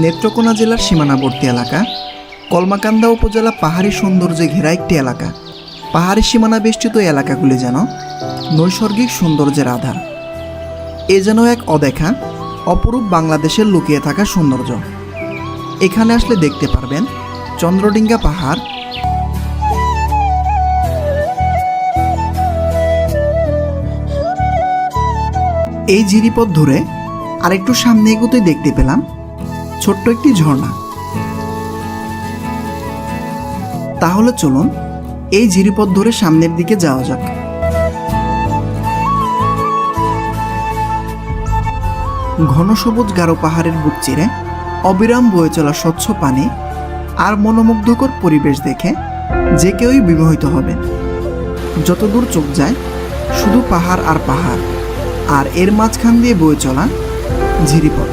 নেত্রকোনা জেলার সীমানাবর্তী এলাকা, কলমাকান্দা উপজেলা পাহাড়ি সৌন্দর্যে ঘেরা একটি এলাকা। পাহাড়ি সীমানা বেষ্টিত এলাকাগুলি যেন নৈসর্গিক সৌন্দর্যের আধার। এ যেন এক অদেখা, অপরূপ বাংলাদেশের লুকিয়ে থাকা সৌন্দর্য। এখানে আসলে দেখতে পারবেন চন্দ্রডিঙ্গা পাহাড়। এই জিরিপথ ধরে আরেকটু সামনে এগোতে দেখতে পেলাম ছোট্ট একটি ঝর্ণা। তাহলে চলুন এই ঝিরিপথ ধরে সামনের দিকে যাওয়া যাক। ঘন সবুজ গারো পাহাড়ের বুক চিরে, অবিরাম বয়ে চলা স্বচ্ছ পানি আর মনোমুগ্ধকর পরিবেশ দেখে যে কেউই বিমোহিত হবেন যতদূর চোখ যায়, শুধু পাহাড় আর পাহাড়, আর এর মাঝখান দিয়ে বয়ে চলা ঝিরিপথ।